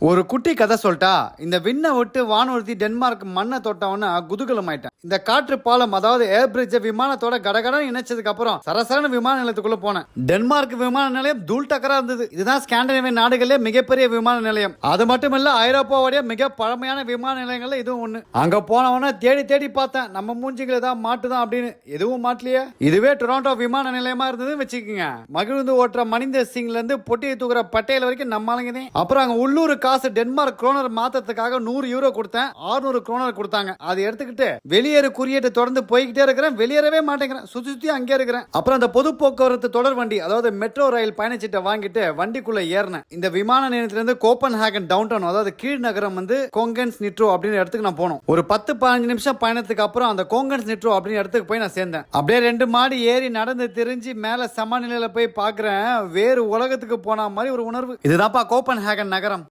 ஒரு குட்டி கதை சொல்லிட்டா இந்த விண்ணை விட்டு வானூர்தி டென்மார்க் மண்ணை தொட்டவன குதூகலம் ஆயிட்டேன் இந்த காற்று பாலம் அதாவது ஏர் பிரிட்ஜை விமானத்தோட கடகடன் இணைச்சதுக்கு அப்புறம் சரசரன விமான நிலையத்துக்குள்ள போனேன். டென்மார்க் விமான நிலையம் தூள் டக்கரா இருந்தது. இதுதான் ஸ்காண்டினேவியன் நாடுகளிலே மிகப்பெரிய விமான நிலையம். அது மட்டும் இல்ல ஐரோப்பாவுடைய மிக பழமையான விமான நிலையங்கள்ல இதுவும் ஒண்ணு. அங்க போனவன தேடி தேடி பார்த்தேன். நம்ம மூஞ்சிகள் ஏதாவது மாட்டுதான் அப்படின்னு. எதுவும் மாட்டலையே. இதுவே டொராண்டோ விமான நிலையமா இருந்ததுன்னு வச்சுக்கோங்க. மகிழ்ந்து ஓட்டுற மணிந்தர் சிங்ல இருந்து பொட்டியை தூக்குற பட்டேல் வரைக்கும் நம்ம ஆளுங்க அப்புறம் அங்க உள்ளூர் காசு டென்மார்க் குரோனர் மாத்தத்துக்காக நூறு யூரோ கொடுத்தேன். 600 குரோனர் கொடுத்தாங்க. அதை எடுத்துக்கிட்டு வெளியேறு குறியீட்டு தொடர்ந்து போய்கிட்டே இருக்கிறேன். வெளியேறவே மாட்டேங்கிறேன். சுத்தி சுத்தி அங்கே இருக்கிறேன். அப்புறம் அந்த பொது போக்குவரத்து தொடர் வண்டி அதாவது மெட்ரோ ரயில் பயணச்சீட்டை வாங்கிட்டு வண்டிக்குள்ள ஏறினேன். இந்த விமான நிலையத்திலிருந்து கோப்பன் ஹேகன் டவுன் டவுன் அதாவது கீழ் நகரம் வந்து கோங்கன்ஸ் நிட்ரோ அப்படின்னு இடத்துக்கு நான் போனோம். ஒரு பத்து பதினஞ்சு நிமிஷம் பயணத்துக்கு அப்புறம் அந்த கோங்கன்ஸ் நிட்ரோ அப்படின்னு இடத்துக்கு போய் நான் சேர்ந்தேன். அப்படியே ரெண்டு மாடி ஏறி நடந்து தெரிஞ்சு மேல சமநிலையில போய் பாக்குறேன் வேறு உலகத்துக்கு போன மாதிரி ஒரு உணர்வு. இதுதான்ப்பா கோப்பன் ஹேகன் நகரம்.